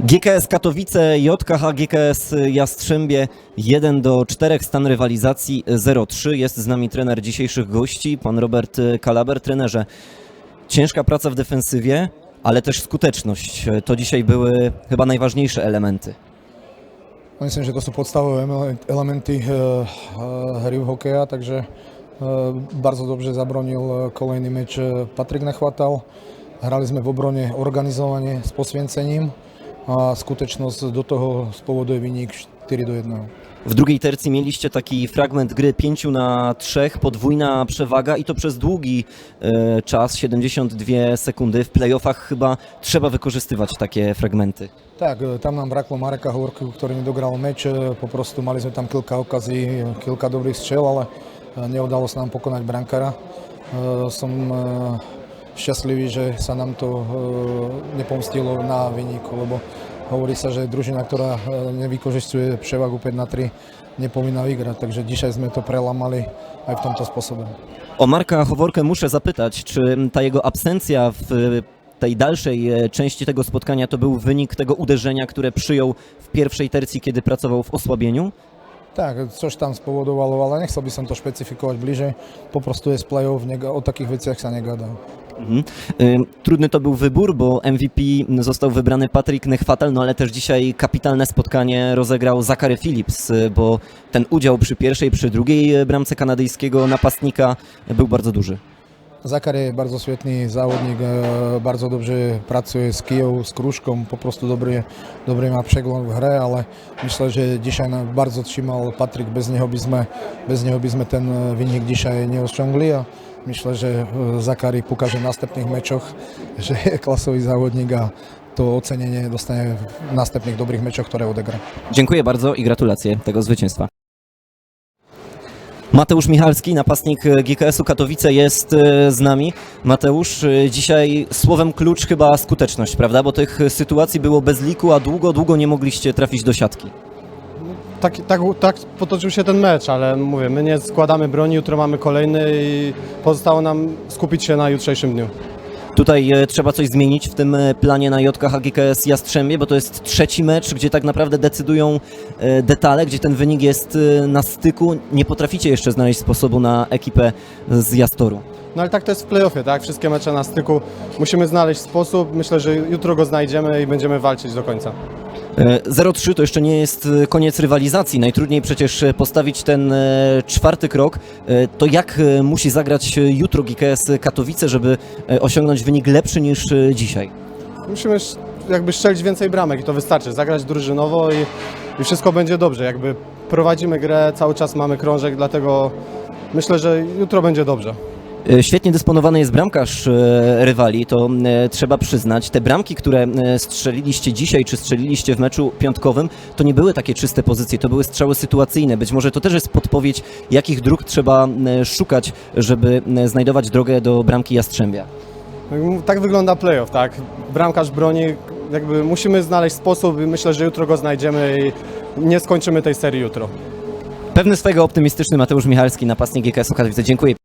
GKS Katowice, JKH GKS Jastrzębie 1 do 4, stan rywalizacji 0-3. Jest z nami trener dzisiejszych gości, pan Robert Kalaber. Trenerze, ciężka praca w defensywie, ale też skuteczność. To dzisiaj były chyba najważniejsze elementy. Myslím, že to sú podstavové ele- elementy eh, eh, hry v hokeja, takže eh, bardzo dobrze zabronil kolejný meč eh, Patrik Nechvatal. Hrali sme v obrone organizovane s posviencením a skutečnosť do toho spowoduje wynik 4 do 1. W drugiej tercji mieliście taki fragment gry 5 na 3, podwójna przewaga i to przez długi e, czas, 72 sekundy. W playoffach chyba trzeba wykorzystywać takie fragmenty. Tak, eh, tam nám braklo Mareka Hovorku, ktorý nedogral meč, eh, poprostu mali sme tam kilka okazí, eh, kilka dobrých střel, ale eh, neudalo sa nám pokonať brankara. Eh, Šťastlivý, že sa nám to eh, nepomstilo na vyniku, lebo hovorí sa, že družina, ktorá eh, nevykožistuje převahu 5 na 3, nepomína vygrať, takže dzisiaj sme to prelamali aj v tomto spôsobe. O Marka Choworkę muszę zapytać, czy ta jego absencja w tej dalszej e, części tego spotkania to był wynik tego uderzenia, które przyjął w pierwszej tercji, kiedy pracował w osłabieniu? Tak, což tam spovodovalo, ale nechcel by som to špecifikovať bližej. Poprostu je z play-off, o takých veciach sa negadá. Mhm. Trudny to był wybór, bo MVP został wybrany Patryk Nechwatal, no ale też dzisiaj kapitalne spotkanie rozegrał Zachary Phillips, y, bo ten udział przy pierwszej, przy drugiej y, bramce kanadyjskiego napastnika był bardzo duży. Zakar je bardzo świetný závodník, e, bardzo dobrze pracuje s Kijou, s Kruškom, po prostu dobry, dobry má przegląd v hre, ale myślę, že dzisiaj nám bardzo trzymał Patrik, bez neho by sme, bez neho by sme ten e, wynik dzisiaj neosiągli a myślę, že e, Zakari pokaže v następných mečoch, že je klasový závodník a to ocenenie dostane v następných dobrých mečoch, ktoré odegra. Dziękuję bardzo i gratulacje tego zwycięstwa. Mateusz Michalski, napastnik GKS-u Katowice jest e, z nami. Mateusz, e, dzisiaj słowem klucz chyba skuteczność, prawda? Bo tych sytuacji było bez liku, a długo, długo nie mogliście trafić do siatki. Tak, tak, tak potoczył się ten mecz, ale mówię, my nie składamy broni, jutro mamy kolejny i pozostało nam skupić się na jutrzejszym dniu. Tutaj e, trzeba coś zmienić w tym e, planie na JKH GKS Jastrzębie, bo to jest trzeci mecz, gdzie tak naprawdę decydują e, detale, gdzie ten wynik jest na styku. Nie potraficie jeszcze znaleźć sposobu na ekipę z Jastoru. No ale tak to jest w playoffie, tak? Wszystkie mecze na styku. Musimy znaleźć sposób. Myślę, że jutro go znajdziemy i będziemy walczyć do końca. E, 0-3 to jeszcze nie jest e, koniec rywalizacji. Najtrudniej przecież e, postawić ten e, czwarty krok. E, To jak e, musi zagrać e, jutro GKS Katowice, żeby e, osiągnąć wynik lepszy niż e, dzisiaj? Musimy jakby strzelić więcej bramek i to wystarczy. Zagrać drużynowo i, i wszystko będzie dobrze. Jakby prowadzimy grę, cały czas mamy krążek, dlatego myślę, że jutro będzie dobrze. E, Świetnie dysponowany jest bramkarz e, rywali, to e, trzeba przyznać. Te bramki, które strzeliliście dzisiaj, czy strzeliliście w meczu piątkowym, to nie były takie czyste pozycje, to były strzały sytuacyjne. Być może to też jest podpowiedź, jakich dróg trzeba szukać, żeby znajdować drogę do bramki Jastrzębia. Tak wygląda playoff, tak? Bramkarz broni, jakby musimy znaleźć sposób i myślę, że jutro go znajdziemy i nie skończymy tej serii jutro. Pewny swego optymistyczny Mateusz Michalski, napastnik GKS-u Katowice. Dziękuję